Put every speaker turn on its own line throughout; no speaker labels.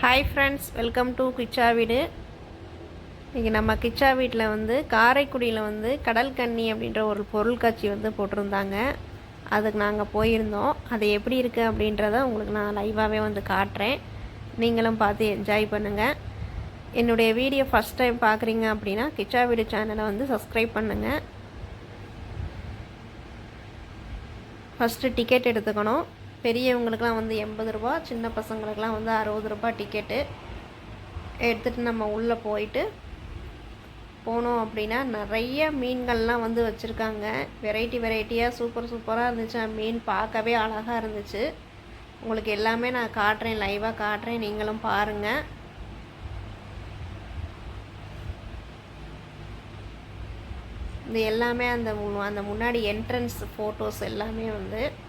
Hi friends welcome to Kichcha வீடு இன்றைக்கி நம்ம கிச்சா வீட்டில் வந்து காரைக்குடியில் வந்து கடல் கண்ணி அப்படின்ற ஒரு பொருள் காட்சி வந்து போட்டிருந்தாங்க. அதுக்கு நாங்கள் போயிருந்தோம். அது எப்படி இருக்குது அப்படின்றத உங்களுக்கு நான் லைவாகவே வந்து காட்டுறேன். நீங்களும் பார்த்து என்ஜாய் பண்ணுங்கள் என்னுடைய வீடியோ ஃபஸ்ட் டைம் பார்க்குறீங்க அப்படின்னா கிச்சா வீடு சேனலை வந்து சப்ஸ்கிரைப் பண்ணுங்கள் ஃபஸ்ட்டு டிக்கெட் எடுத்துக்கணும். பெரியவங்களுக்குலாம் வந்து எண்பது ரூபா சின்ன பசங்களுக்குலாம் வந்து அறுபது ரூபா டிக்கெட்டு எடுத்துகிட்டு நம்ம உள்ளே போயிட்டு போனோம் அப்படின்னா நிறைய மீன்கள்லாம் வந்து வச்சுருக்காங்க. வெரைட்டி வெரைட்டியாக சூப்பர் சூப்பராக இருந்துச்சு. மீன் பார்க்கவே அழகாக இருந்துச்சு. உங்களுக்கு எல்லாமே நான் காட்டுறேன் லைவாக காட்டுறேன். நீங்களும் பாருங்கள் இது எல்லாமே அந்த மு- அந்த முன்னாடி என்ட்ரன்ஸ் ஃபோட்டோஸ் எல்லாமே வந்து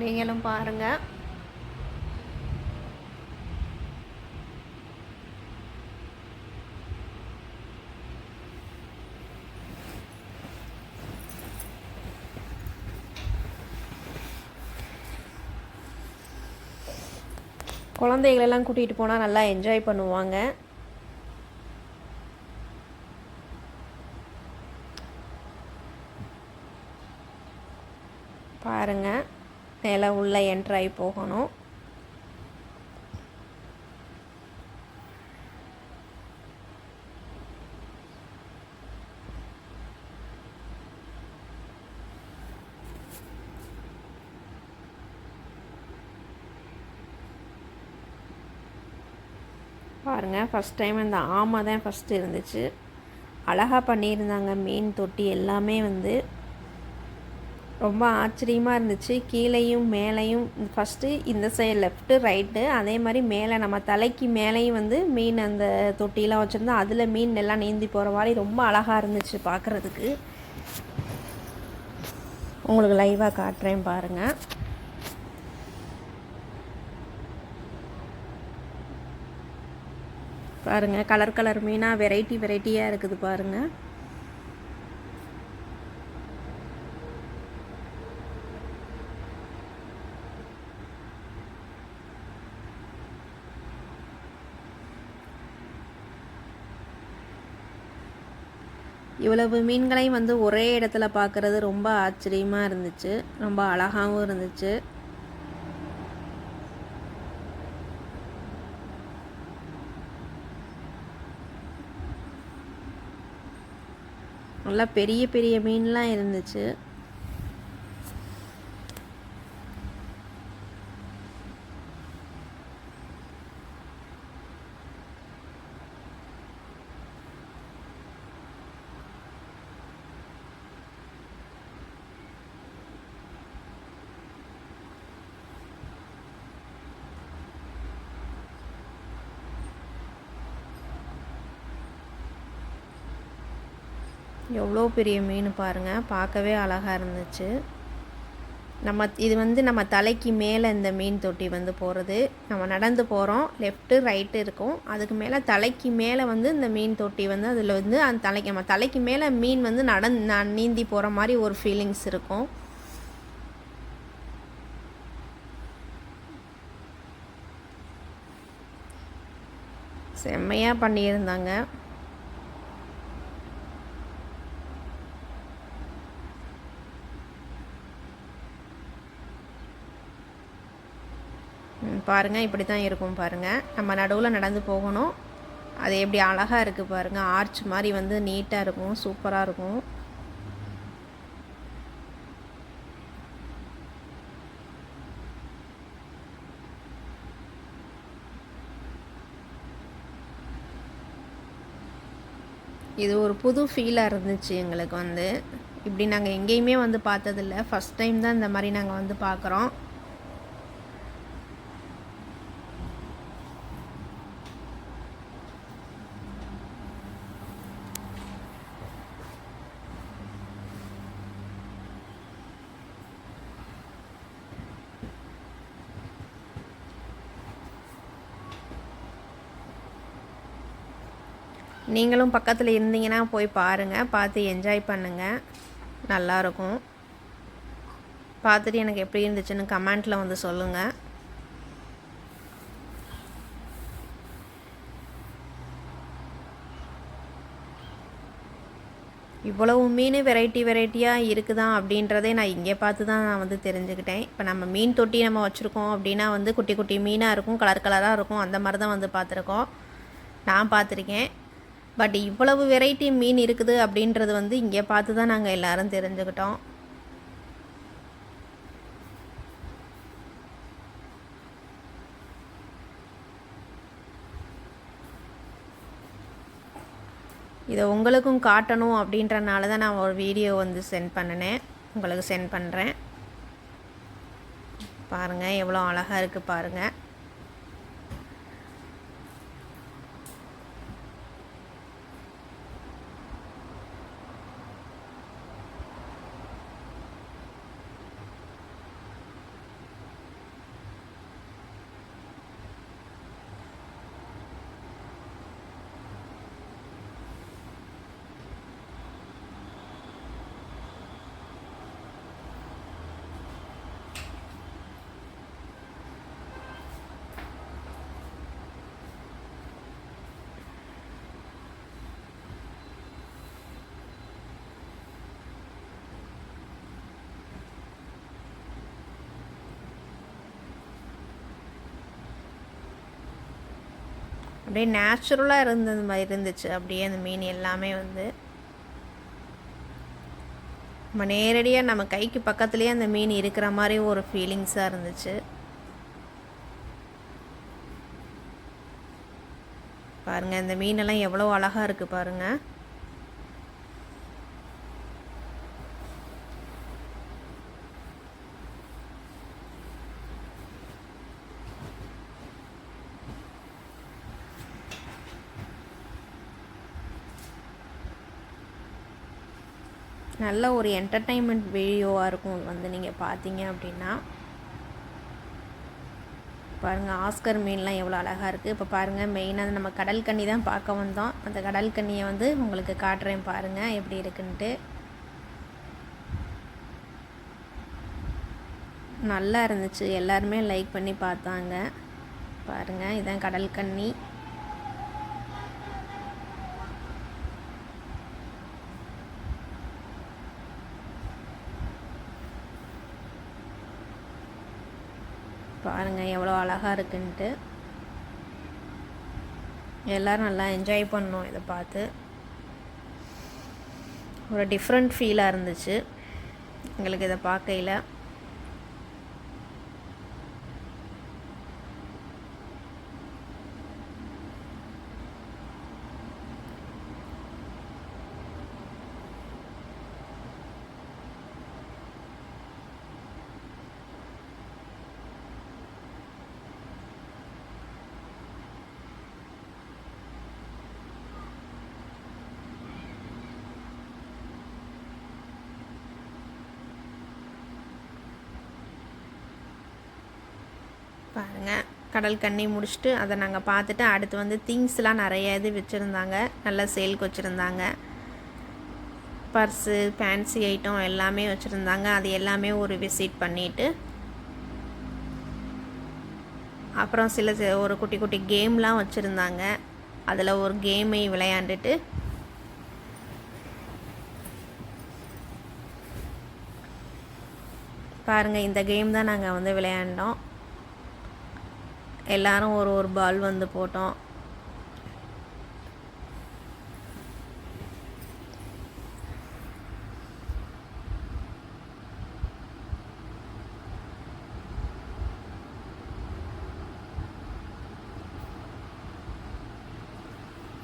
நீங்களும் பாருங்கள் குழந்தைகளெல்லாம் கூட்டிகிட்டு போனால் நல்லா என்ஜாய் பண்ணுவாங்க பாருங்க மேலே உள்ள என்ட்ராகி போகணும். பாருங்கள் ஃபஸ்ட் டைம் இந்த ஆமை தான் ஃபஸ்ட்டு இருந்துச்சு. அழகாக பண்ணியிருந்தாங்க மீன் தொட்டி எல்லாமே வந்து. ரொம்ப ஆச்சரியமாக இருந்துச்சு. கீழேயும் மேலேயும் ஃபஸ்ட்டு இந்த சைடு லெஃப்ட்டு ரைட்டு அதே மாதிரி மேலே நம்ம தலைக்கு மேலேயும் வந்து மீன் அந்த தொட்டிலாம் வச்சுருந்தோம் அதில் மீன் எல்லாம் நீந்தி போகிற மாதிரி ரொம்ப அழகாக இருந்துச்சு பார்க்குறதுக்கு உங்களுக்கு லைவாக காட்டுறேன் பாருங்கள் பாருங்கள் கலர் கலர் மீனாக வெரைட்டி வெரைட்டியாக இருக்குது பாருங்கள் இவ்வளவு மீன்களையும் வந்து ஒரே இடத்துல பார்க்குறது ரொம்ப ஆச்சரியமாக இருந்துச்சு. ரொம்ப அழகாகவும் இருந்துச்சு. நல்லா பெரிய பெரிய மீன்லாம் இருந்துச்சு. எவ்வளோ பெரிய மீன் பாருங்கள் பார்க்கவே அழகாக இருந்துச்சு. நம்ம இது வந்து நம்ம தலைக்கு மேலே இந்த மீன் தொட்டி வந்து போகிறது நம்ம நடந்து போகிறோம் லெஃப்ட்டு ரைட்டு இருக்கும். அதுக்கு மேலே தலைக்கு மேலே வந்து இந்த மீன் தொட்டி வந்து அதில் வந்து அந்த தலைக்கு நம்ம தலைக்கு மேலே மீன் வந்து நடந் ந- நீந்தி போகிற மாதிரி ஒரு ஃபீலிங்ஸ் இருக்கும். செம்மையாக பண்ணியிருந்தாங்க. பாருங்கள் இப்படி தான் இருக்கும் பாருங்கள் நம்ம நடுவில் நடந்து போகணும். அது எப்படி அழகாக இருக்குது பாருங்கள் ஆர்ச் மாதிரி வந்து நீட்டாக இருக்கும் சூப்பராக இருக்கும். இது ஒரு புது ஃபீலாக இருந்துச்சு எங்களுக்கு வந்து. இப்படி நாங்கள் எங்கேயுமே வந்து பார்த்ததில்ல. ஃபஸ்ட் டைம் தான் இந்த மாதிரி நாங்கள் வந்து பார்க்குறோம். நீங்களும் பக்கத்தில் இருந்தீங்கன்னா போய் பாருங்கள் பார்த்து என்ஜாய் பண்ணுங்கள் நல்லாயிருக்கும் பார்த்துட்டு எனக்கு எப்படி இருந்துச்சுன்னு கமெண்ட்டில் வந்து சொல்லுங்கள் இவ்வளவு மீன் வெரைட்டி வெரைட்டியாக இருக்குதா அப்படின்றதே நான் இங்கே பார்த்து தான் நான் வந்து தெரிஞ்சுக்கிட்டேன். இப்போ நம்ம மீன் தொட்டி நம்ம வச்சுருக்கோம் அப்படின்னா வந்து குட்டி குட்டி மீனாக இருக்கும் கலர் கலராக இருக்கும். அந்த மாதிரி தான் வந்து பார்த்துருக்கோம். நான் பார்த்துருக்கேன். பட் இவ்வளவு வெரைட்டி மீன் இருக்குது அப்படின்றது வந்து இங்கே பார்த்து தான் நாங்கள் எல்லோரும் தெரிஞ்சுக்கிட்டோம். இதை உங்களுக்கும் காட்டணும் அப்படின்றனால தான் நான் ஒரு வீடியோ வந்து சென்ட் பண்ணினேன். உங்களுக்கு சென்ட் பண்ணுறேன் பாருங்கள் எவ்வளோ அழகாக இருக்குது பாருங்கள் அப்படியே நேச்சுரலாக இருந்தது மாதிரி இருந்துச்சு. அப்படியே அந்த மீன் எல்லாமே வந்து நம்ம நேரடியாக நம்ம கைக்கு பக்கத்துலேயே அந்த மீன் இருக்கிற மாதிரி ஒரு ஃபீலிங்ஸாக இருந்துச்சு. பாருங்கள் இந்த மீனெல்லாம் எவ்வளோ அழகாக இருக்குது பாருங்கள் நல்ல ஒரு என்டர்டைன்மெண்ட் வீடியோவாக இருக்கும். வந்து நீங்கள் பார்த்தீங்க அப்படின்னா பாருங்கள் ஆஸ்கர் மீன்லாம் எவ்வளோ அழகாக இருக்குது இப்போ பாருங்கள் மெயினாக நம்ம கடல் கண்ணி தான் பார்க்க வந்தோம். அந்த கடல் கண்ணியை வந்து உங்களுக்கு காட்டுறேன் பாருங்கள் எப்படி இருக்குன்ட்டு. நல்லா இருந்துச்சு. எல்லாருமே லைக் பண்ணி பார்த்தாங்க. பாருங்கள் இதான் கடல் கண்ணி பாருங்கள் எவ்வளோ அழகாக இருக்குன்ட்டு. எல்லோரும் நல்லா என்ஜாய் பண்ணோம் இதை பார்த்து ஒரு டிஃப்ரெண்ட் ஃபீலாக இருந்துச்சு. எங்களுக்கு இதை பார்க்கையில் பாருங்கள் கடல் கண்ணி முடிச்சுட்டு அதை நாங்கள் பார்த்துட்டு அடுத்து வந்து திங்ஸ்லாம் நிறைய இது வச்சுருந்தாங்க. நல்லா சேலுக்கு வச்சுருந்தாங்க. பர்ஸு ஃபேன்சி ஐட்டம் எல்லாமே வச்சுருந்தாங்க. அது எல்லாமே ஒரு விசிட் பண்ணிவிட்டு அப்புறம் சில ஒரு குட்டி குட்டி கேம்லாம் வச்சுருந்தாங்க. அதில் ஒரு கேமை விளையாண்டுட்டு பாருங்கள் இந்த கேம் தான் நாங்கள் வந்து விளையாண்டோம். எல்லாரும் ஒரு ஒரு பால் வந்து போட்டோம்.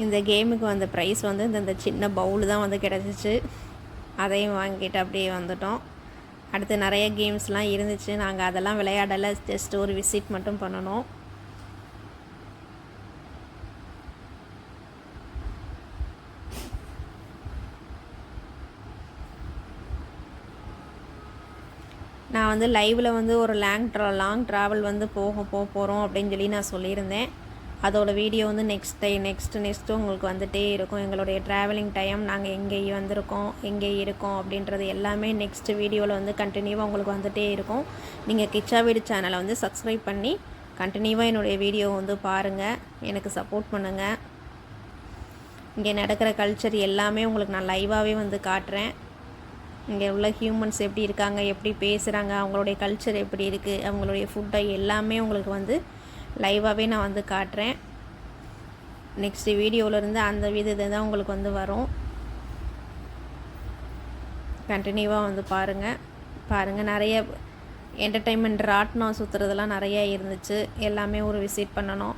இந்த கேமுக்கு வந்த ப்ரைஸ் வந்து இந்த சின்ன பவுல் தான் வந்து கிடச்சிச்சு. அதையும் வாங்கிட்டு அப்படியே வந்துட்டோம். அடுத்து நிறைய கேம்ஸ்லாம் இருந்துச்சு. நாங்கள் அதெல்லாம் விளையாடலை. ஜஸ்ட் ஒரு விசிட் மட்டும் பண்ணணும். நான் வந்து லைவில் வந்து ஒரு லாங் ட்ரா லாங் ட்ராவல் வந்து போக போக போகிறோம் அப்படின்னு சொல்லி நான் சொல்லியிருந்தேன். அதோட வீடியோ வந்து நெக்ஸ்ட் டை நெக்ஸ்ட்டு நெக்ஸ்ட்டு உங்களுக்கு வந்துகிட்டே இருக்கும். எங்களுடைய ட்ராவலிங் டைம் நாங்கள் எங்கே வந்திருக்கோம் எங்கே இருக்கோம் அப்படின்றது எல்லாமே நெக்ஸ்ட் வீடியோவில் வந்து கண்டினியூவாக உங்களுக்கு வந்துகிட்டே இருக்கும். நீங்கள் கிச்சா வீடு சேனலை வந்து சப்ஸ்கிரைப் பண்ணி கண்டினியூவாக என்னுடைய வீடியோ வந்து பாருங்கள் எனக்கு சப்போர்ட் பண்ணுங்கள் இங்கே நடக்கிற கல்ச்சர் எல்லாமே உங்களுக்கு நான் லைவாகவே வந்து காட்டுறேன். இங்கே உள்ள ஹியூமன்ஸ் எப்படி இருக்காங்க எப்படி பேசுகிறாங்க அவங்களுடைய கல்ச்சர் எப்படி இருக்குது அவங்களுடைய ஃபுட்டை எல்லாமே உங்களுக்கு வந்து லைவாகவே நான் வந்து காட்டுறேன். நெக்ஸ்ட் வீடியோவிலேருந்து அந்த விதத்தை தான் உங்களுக்கு வந்து வரும். கண்டினியூவாக வந்து பாருங்கள் பாருங்கள் நிறைய என்டர்டெயின்மெண்ட் ராட்னம் சுற்றுறதெல்லாம் நிறையா இருந்துச்சு. எல்லாமே ஒரு விசிட் பண்ணணும்.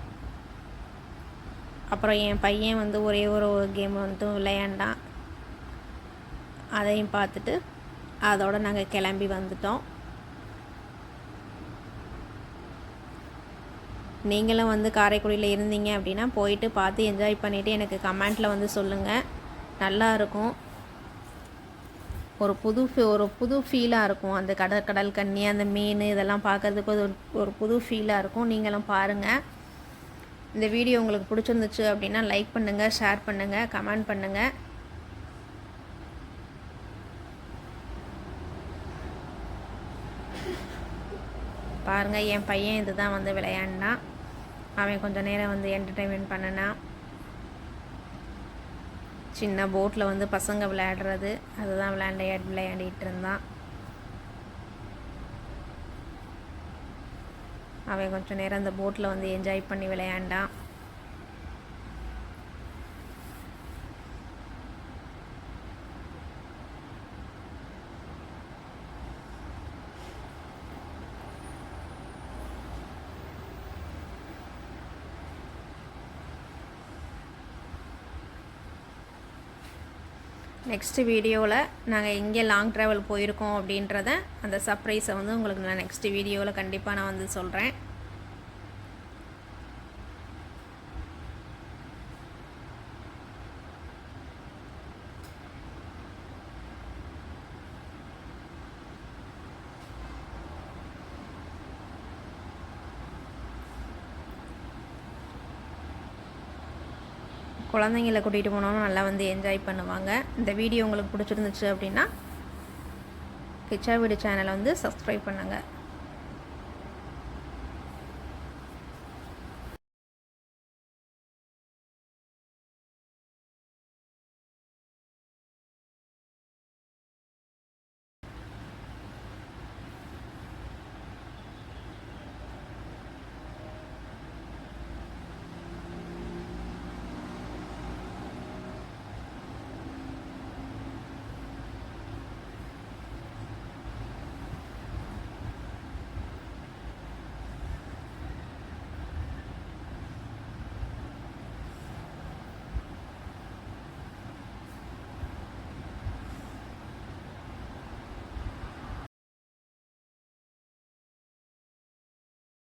அப்புறம் என் பையன் வந்து ஒரே ஒரு கேம் வந்து விளையாண்டான். அதையும் பார்த்துட்டு அதோடு நாங்கள் கிளம்பி வந்துட்டோம். நீங்களும் வந்து காரைக்குடியில் இருந்தீங்க அப்படின்னா போயிட்டு பார்த்து என்ஜாய் பண்ணிவிட்டு எனக்கு கமெண்ட்டில் வந்து சொல்லுங்கள் நல்லா இருக்கும். ஒரு புது ஒரு புது ஃபீலாக இருக்கும். அந்த கடல் கடல் கண்ணி அந்த மீன் இதெல்லாம் பார்க்குறதுக்கு ஒரு ஒரு புது ஃபீலாக இருக்கும். நீங்களும் பாருங்கள் இந்த வீடியோ உங்களுக்கு பிடிச்சிருந்துச்சு அப்படின்னா லைக் பண்ணுங்கள் ஷேர் பண்ணுங்கள் கமெண்ட் பண்ணுங்கள் பாருங்கள் என் பையன் இது தான் வந்து விளையாடினான் அவன் கொஞ்சம் நேரம் வந்து என்டர்டெயின்மெண்ட் பண்ணினான் சின்ன போட்டில் வந்து பசங்க விளையாடுறது அதுதான் விளையாண்ட விளையாடிட்டு இருந்தான். அவன் கொஞ்சம் நேரம் அந்த போட்டில் வந்து என்ஜாய் பண்ணி விளையாண்டான். நெக்ஸ்ட்டு வீடியோவில் நாங்கள் எங்கே லாங் ட்ராவல் போயிருக்கோம் அப்படின்றத அந்த சர்ப்ரைஸை வந்து உங்களுக்கு நான் நெக்ஸ்ட்டு வீடியோவில் கண்டிப்பாக நான் வந்து சொல்கிறேன் குழந்தைங்கள கூட்டிகிட்டு போனாலும் நல்லா வந்து என்ஜாய் பண்ணுவாங்க. இந்த வீடியோ உங்களுக்கு பிடிச்சிருந்துச்சு அப்படின்னா கிச்சா வீடு சேனலை வந்து சப்ஸ்கிரைப் பண்ணுங்கள்